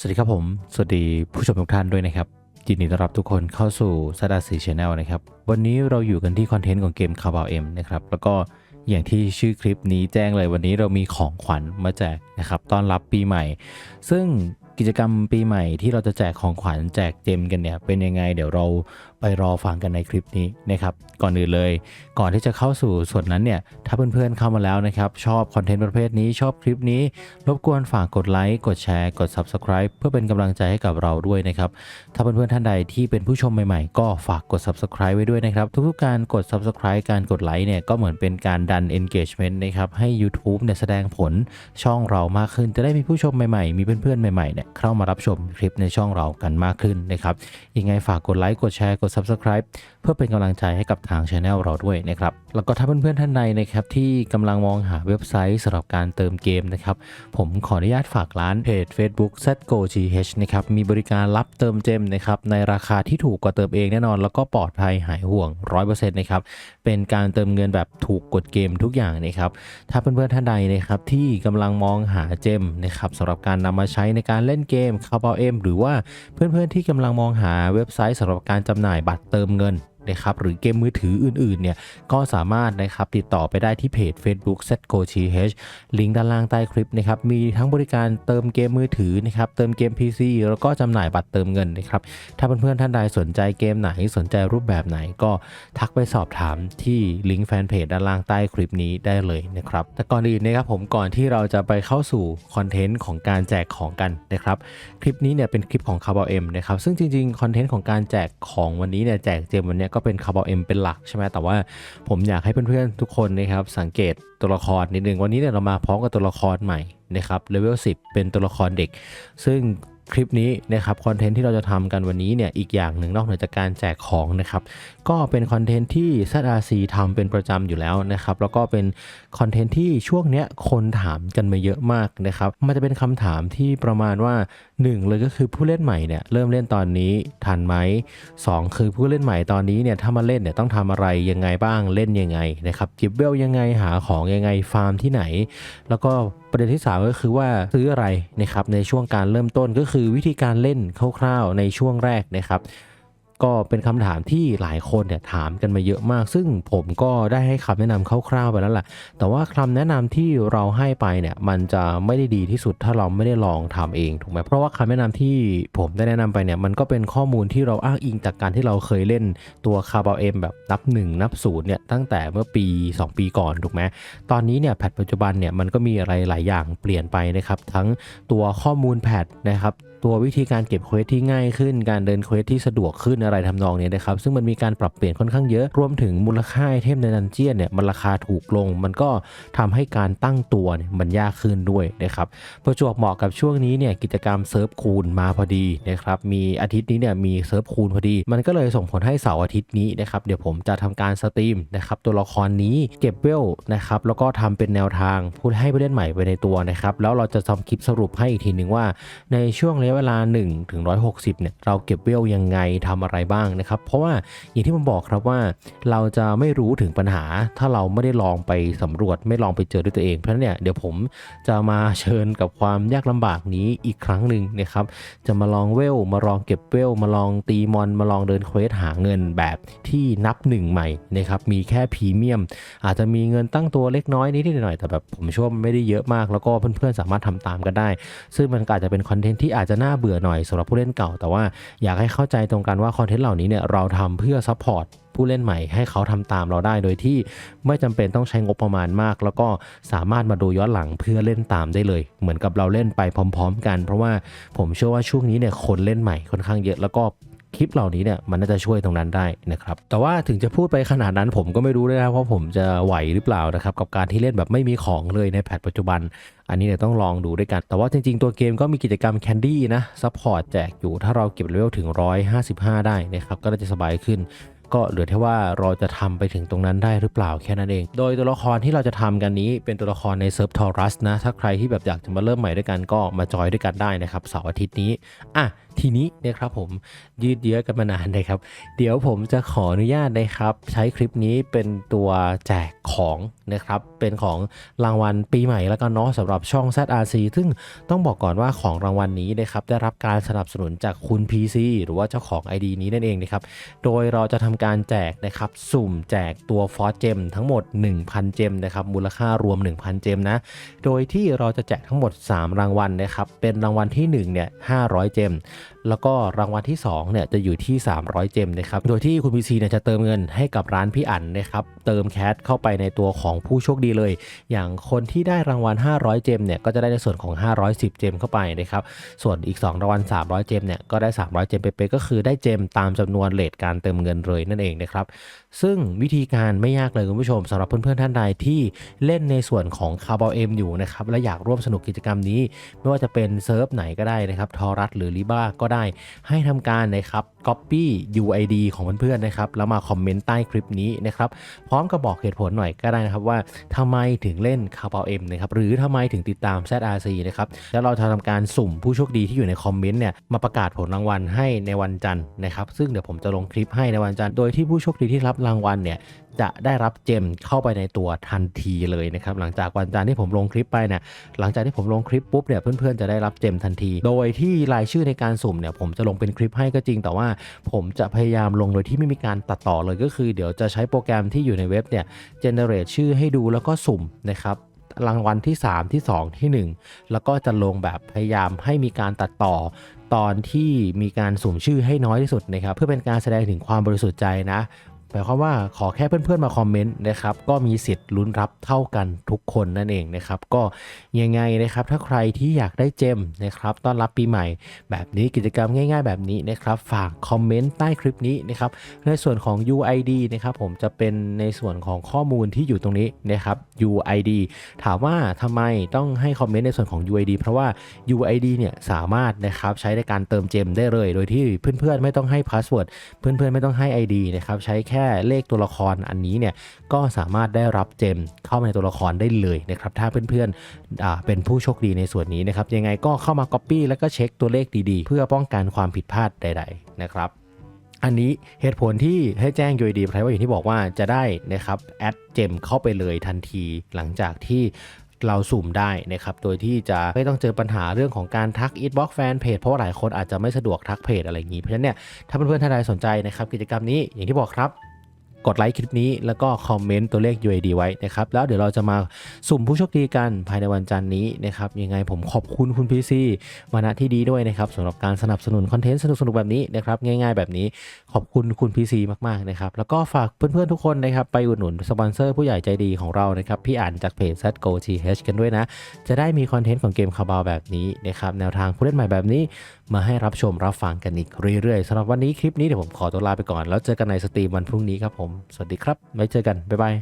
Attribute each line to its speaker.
Speaker 1: สวัสดีครับผม สวัสดีผู้ชมทุกท่านด้วยนะครับยินดีต้อนรับทุกคนเข้าสู่ซาดาซีชาแนลนะครับ วันนี้เราอยู่กันที่คอนเทนต์ของเกมคาบาเอ็มนะครับ แล้วก็อย่างที่ชื่อคลิปนี้แจ้งเลยวันนี้เรามีของขวัญมาแจกนะครับ ต้อนรับปีใหม่ ซึ่ง กิจกรรมปีใหม่ที่เราจะแจกของขวัญแจกเจมกันเนี่ยเป็นยังไง เดี๋ยวเราไปรอฟังกันในคลิปนี้นะครับก่อนอื่นเลย ก่อนที่จะเข้าสู่ส่วนนั้นเนี่ยถ้าเพื่อนๆเข้ามาแล้วนะครับชอบคอนเทนต์ประเภทนี้ชอบคลิปนี้ รบกวนฝากกดไลค์กดแชร์กด Subscribe เพื่อเป็นกำลังใจให้กับเราด้วยนะครับถ้าเพื่อนๆท่านใดที่เป็นผู้ชมใหม่ๆ ก็ฝากกด Subscribe ไว้ด้วยนะครับทุกๆการกด Subscribe การกดไลค์เนี่ยก็เหมือนเป็นการดัน engagement นะครับให้ YouTube เนี่ยแสดงผลช่องเรามากขึ้นจะได้มีผู้ชมใหม่ๆ มีเพื่อนๆใหม่ๆเนี่ยเข้ามารับชมคลิปในช่องเรากันมากขึ้นนะครับยังไงฝากกดไลค์กดแชร์กด Subscribe เพื่อเป็นกำลังใจให้กับทางช anel เราด้วยนะครับแล้วก็ถ้าเพื่อนๆท่านใดนะครับที่กำลังมองหาเว็บไซต์สำหรับการเติมเกมนะครับผมขออนุญาตฝากร้านเพจ Facebook ZGoGH นะครับมีบริการรับเติมเจมนะครับในราคาที่ถูกกว่าเติมเองแน่นอน แล้วก็ปลอดภัยหายห่วง 100%นะครับเป็นการเติมเงินแบบถูกกดเกมทุกอย่างนะครับถ้าเพื่อนๆท่านใดนะครับที่กำลังมองหาเจมนะครับสำหรับการนำมาใช้ในการเล่นเกมคาร์บาเอ็มหรือว่าเพื่อนๆที่กำลังมองหาเว็บไซต์สำหรับการจำหน่ายบัตรเติมเงิน นะครับหรือเกมมือถืออื่นๆเนี่ยก็สามารถนะครับติดต่อไปได้ที่เพจ Facebook s e t g o c h ลิงก์ด้านล่างใต้คลิปนะครับมีทั้งบริการเติมเกมมือถือนะครับเติมเกม PC แล้วก็จำหน่ายบัตรเติมเงินนะครับถ้าเพื่อนๆท่านใดสนใจเกมไหนสนใจรูปแบบไหนก็ทักไปสอบถามที่ลิงก์แฟนเพจด้านล่างใต้คลิปนี้ได้เลยนะครับแต่ก่อนอื่นนะครับผมก่อนที่เราจะไปเข้าสู่คอนเทนต์ของการแจกของกันนะครับคลิปนี้เนี่ยเป็นคลิปของคาร์บอเอ็มนะครับซึ่งจริงๆคอนเทนต์ของการแจกของวันนี้เนี่ยแจกเจมวันเนี้ยก็เป็นคาร์บอเอ็มเป็นหลักใช่ไหมแต่ว่าผมอยากให้เพื่อนๆทุกคนนะครับสังเกตตัวละครนิดนึงวันนี้เนี่ยเรามาพร้อมกับตัวละครใหม่นะครับเลเวล10 เป็นตัวละครเด็ก ซึ่งคลิปนี้นะครับคอนเทนต์ที่เราจะทำกันวันนี้เนี่ยอีกอย่างหนึ่งนอกเหนือจากการแจกของนะครับก็เป็นคอนเทนต์ที่ ZRC ทำเป็นประจำอยู่แล้วนะครับแล้วก็เป็นคอนเทนต์ที่ช่วงเนี้ยคนถามกันมาเยอะมากนะครับมันจะเป็นคำถามที่ประมาณว่า1เลยก็คือผู้เล่นใหม่เนี่ยเริ่มเล่นตอนนี้ทันไหม2คือผู้เล่นใหม่ตอนนี้เนี่ยถ้ามาเล่นเนี่ยต้องทำอะไรยังไงบ้างเล่นยังไงนะครับเก็บเวลยังไงหาของยังไงฟาร์มที่ไหน แล้วก็ประเด็นที่ 3 ก็คือว่าซื้ออะไรนะครับในช่วงการเริ่มต้นก็คือวิธีการเล่นคร่าวๆในช่วงแรกนะครับ ก็เป็นคำถามที่หลายคนเนี่ยถามกันมาเยอะมาก ซึ่งผมก็ได้ให้คำแนะนำคร่าวๆไปแล้วแหละแต่ว่าคำแนะนำที่เราให้ไปเนี่ยมันจะไม่ได้ดีที่สุดถ้าเราไม่ได้ลองทำเองถูกไหมเพราะว่าคำแนะนำที่ผมได้แนะนำไปเนี่ยมันก็เป็นข้อมูลที่เราอ้างอิงจากการที่เราเคยเล่นตัวคาบาเอ็มแบบนับ 1 นับศูนย์เนี่ยตั้งแต่เมื่อปี 2 ปีก่อนถูกไหมตอนนี้เนี่ยแพทปัจจุบันเนี่ยมันก็มีอะไรหลายอย่างเปลี่ยนไปนะครับทั้งตัวข้อมูลแพทนะครับ ตัววิธีการเก็บเควสที่ง่ายขึ้น การเดินเควสที่สะดวกขึ้นอะไรทำนองนี้นะครับ ซึ่งมันมีการปรับเปลี่ยนค่อนข้างเยอะ รวมถึงมูลค่าไอเทมในดันเจียนเนี่ยมันราคาถูกลง มันก็ทำให้การตั้งตัวเนี่ยมันยากขึ้นด้วยนะครับประจวบเหมาะกับช่วงนี้เนี่ยกิจกรรมเซิร์ฟคูณมาพอดีนะครับมีอาทิตย์นี้เนี่ยมีเซิร์ฟคูณพอดี มันก็เลยส่งผลให้เสาร์อาทิตย์นี้นะครับเดี๋ยวผมจะทำการสตรีมนะครับตัวละครนี้เก็บเวลนะครับแล้วก็ทำเป็นแนวทางพูดให้ผู้เล่นใหม่ไปในตัวนะครับแล้วเราจะทำคลิปสรุปให้อีกทีหนึ่งว่าในช่วงระยะเวลา1ถึง160เนี่ยเราเก็บเวลยังไงทำอะไรบ้างนะครับ เพราะว่าอย่างที่ผมบอกครับว่า เราจะไม่รู้ถึงปัญหา ถ้าเราไม่ได้ลองไปสำรวจ ไม่ลองไปเจอด้วยตัวเองเพราะนั้นเนี่ยเดี๋ยวผมจะมาเชิญกับความยากลำบากนี้อีกครั้งหนึ่งนะครับ จะมาลองเวลมาลองเก็บเวลมาลองตีมอนมาลองเดินเควสหาเงินแบบที่นับหนึ่งใหม่นะครับมีแค่พรีเมียม อาจจะมีเงินตั้งตัวเล็กน้อยนิดหน่อยแต่แบบผมเชื่อว่าไม่ได้เยอะมาก แล้วก็เพื่อนๆสามารถทำตามกันได้ ซึ่งมันอาจจะเป็นคอนเทนต์ที่อาจจะจะน่าเบื่อหน่อยสำหรับผู้เล่นเก่า แต่ว่าอยากให้เข้าใจตรงกันว่าคอนเทนต์เหล่านี้เนี่ยเราทำเพื่อซัพพอร์ตผู้เล่นใหม่ให้เขาทำตามเราได้โดยที่ไม่จำเป็นต้องใช้งบประมาณมาก แล้วก็สามารถมาดูย้อนหลังเพื่อเล่นตามได้เลย เหมือนกับเราเล่นไปพร้อม ๆ กัน เพราะว่าผมเชื่อว่าช่วงนี้เนี่ยคนเล่นใหม่ค่อนข้างเยอะแล้วก็ คลิปเหล่านี้เนี่ยมันน่าจะช่วยตรงนั้นได้นะครับแต่ว่าถึงจะพูดไปขนาดนั้นผมก็ไม่รู้เลยนะว่าผมจะไหวหรือเปล่านะครับกับการที่เล่นแบบไม่มีของเลยในแพทปัจจุบัน อันนี้เนี่ยต้องลองดูด้วยกัน แต่ว่าจริงๆ ตัวเกมก็มีกิจกรรมแคนดี้นะซัพพอร์ตแจกอยู่ถ้าเราเก็บเลเวลถึง 155 ได้นะครับก็จะสบายขึ้นก็เหลือแค่ว่าเราจะทำไปถึงตรงนั้นได้หรือเปล่าแค่นั้นเอง โดยตัวละครที่เราจะทำกันนี้เป็นตัวละครในเซิร์ฟทอรัสนะ ถ้าใครที่แบบอยากจะมาเริ่มใหม่ด้วยกันก็มาจอยด้วยกันได้นะครับเสาร์อาทิตย์นี้ อะ ทีนี้นะครับผมยืดเยื้อกันมานานนะครับ เดี๋ยวผมจะขออนุญาตนะครับ ใช้คลิปนี้เป็นตัวแจกของนะครับ เป็นของรางวัลปีใหม่แล้วก็เนาะสำหรับช่อง ZRC ซึ่งต้องบอกก่อนว่าของรางวัลนี้นะครับได้รับการสนับสนุนจากคุณ PC หรือว่าเจ้าของ ID นี้นั่นเองนะครับ โดยเราจะทำการแจกนะครับ สุ่มแจกตัวฟอสเจมทั้งหมด 1,000 เจมนะครับมูลค่ารวม 1,000 เจมนะ โดยที่เราจะแจกทั้งหมด 3 รางวัลนะครับเป็นรางวัลที่1เนี่ย500 เจมแล้วก็รางวัลที่2เนี่ยจะอยู่ที่ 300 เจมนะครับ โดยที่คุณพีซีเนี่ยจะเติมเงินให้กับร้านพี่อั๋นนะครับ เติมแคชเข้าไปในตัวของผู้โชคดีเลย อย่างคนที่ได้รางวัล 500 เจมเนี่ยก็จะได้ในส่วนของ 510 เจมเข้าไปนะครับ ส่วนอีก 2 รางวัล 300 เจมเนี่ยก็ได้ 300 เจมเป๊ะๆก็คือได้เจมตามจำนวนเลทการเติมเงินเลยนั่นเองนะครับ ซึ่งวิธีการไม่ยากเลยคุณผู้ชมสำหรับเพื่อนๆท่านใดที่เล่นในส่วนของคาร์บอเอ็มอยู่นะครับและอยากร่วมสนุกกิจกรรมนี้ ไม่ว่าจะเป็นเซิร์ฟไหนก็ได้นะครับทอรัสหรือลิบ้าก็ได้ ให้ทำการนะครับ Copy UID ของเพื่อนๆนะครับแล้วมาคอมเมนต์ใต้คลิปนี้นะครับพร้อมกับบอกเหตุผลหน่อยก็ได้นะครับว่าทำไมถึงเล่นคาร์บอเอ็มนะครับหรือทำไมถึงติดตาม ZRC นะครับแล้วเราจะทำการสุ่มผู้โชคดีที่อยู่ในคอมเมนต์เนี่ยมาประกาศผลรางวัลให้ในวันจันทร์นะครับซึ่งเดี๋ยวผมจะลงคลิปให้ในวันจันทร์โดยที่ผู้โชคดีที่รับรางวัลเนี่ย จะได้รับเจมเข้าไปในตัวทันทีเลยนะครับหลังจากวันจันทร์ที่ผมลงคลิปไปเนี่ยหลังจากที่ผมลงคลิปปุ๊บเนี่ยเพื่อนๆจะได้รับเจมทันที โดยที่รายชื่อในการสุ่มเนี่ยผมจะลงเป็นคลิปให้ก็จริง แต่ว่าผมจะพยายามลงโดยที่ไม่มีการตัดต่อเลยก็คือ เดี๋ยวจะใช้โปรแกรมที่อยู่ในเว็บเนี่ยเจเนเรตชื่อให้ดูแล้วก็สุ่มนะครับรางวัลที่ 3 ที่ 2 ที่ 1 แล้วก็จะลงแบบพยายามให้มีการตัดต่อตอนที่มีการสุ่มชื่อให้น้อยที่สุดนะครับเพื่อเป็นการแสดงถึงความบริสุทธิ์ใจนะ หมายความว่าขอแค่เพื่อนๆมาคอมเมนต์นะครับก็มีสิทธิ์ลุ้นรับเท่ากันทุกคนนั่นเองนะครับก็ยังไงนะครับถ้าใครที่อยากได้เจมนะครับต้อนรับปีใหม่ แบบนี้กิจกรรมง่าย ๆ แบบนี้นะครับฝากคอมเมนต์ใต้คลิปนี้นะครับในส่วนของ UID นะครับผมจะเป็นในส่วนของข้อมูลที่อยู่ตรงนี้นะครับ UID ถามว่าทำไมต้องให้คอมเมนต์ในส่วนของ UID เพราะว่า UID เนี่ยสามารถนะครับใช้ในการเติมเจมได้เลย โดยที่เพื่อนๆไม่ต้องให้พาสเวิร์ดเพื่อนๆไม่ต้องให้ ID นะครับใช้แค่ค่เลขตัวละครอันนี้เนี่ยก็สามารถได้รับเจมเข้ามาในตัวละครได้เลยนะครับถ้าเพื่อนๆเป็นผู้โชคดีในส่วนนี้นะครับยังไงก็เข้ามา Copy แล้วก็เช็คตัวเลขดีๆ เพื่อป้องกันความผิดพลาดใด ๆ นะครับอันนี้เหตุผลที่ให้แจ้ง UID เพราะว่าอย่างที่บอกว่าจะได้นะครับแอดเจมเข้าไปเลยทันทีหลังจากที่เราสุ่มได้นะครับ โดยที่จะไม่ต้องเจอปัญหาเรื่องของการทักอินบ็อกแฟนเพจเพราะว่าหลายคนอาจจะไม่สะดวกทักเพจอะไรอย่างนี้ เพราะฉะนั้นเนี่ยถ้าเพื่อนๆท่านใดสนใจนะครับ กิจกรรมนี้อย่างที่บอกครับ กดไลค์คลิปนี้แล้วก็คอมเมนต์ตัวเลข UID ไว้นะครับแล้วเดี๋ยวเราจะมาสุ่มผู้โชคดีกันภายในวันจันทร์นี้นะครับยังไงผมขอบคุณคุณพีซีมาณที่ดีด้วยนะครับสำหรับการสนับสนุนคอนเทนต์สนุกๆแบบนี้นะครับง่าย ๆ แบบนี้ขอบคุณคุณพีซีมากๆนะครับแล้วก็ฝากเพื่อนๆทุกคนนะครับไปอุดหนุนสปอนเซอร์ผู้ใหญ่ใจดีของเรานะครับพี่อ่านจากเพจ ZGO TH กันด้วยนะ จะได้มีคอนเทนต์ของเกมคาบาวแบบนี้นะครับแนวทางผู้เล่นใหม่แบบนี้ มาให้รับชมรับฟังกันอีกเรื่อยๆสำหรับวันนี้คลิปนี้เดี๋ยวผมขอตัวลาไปก่อน แล้วเจอกันในสตรีมวันพรุ่งนี้ครับผมสวัสดีครับไว้เจอกันบ๊ายบาย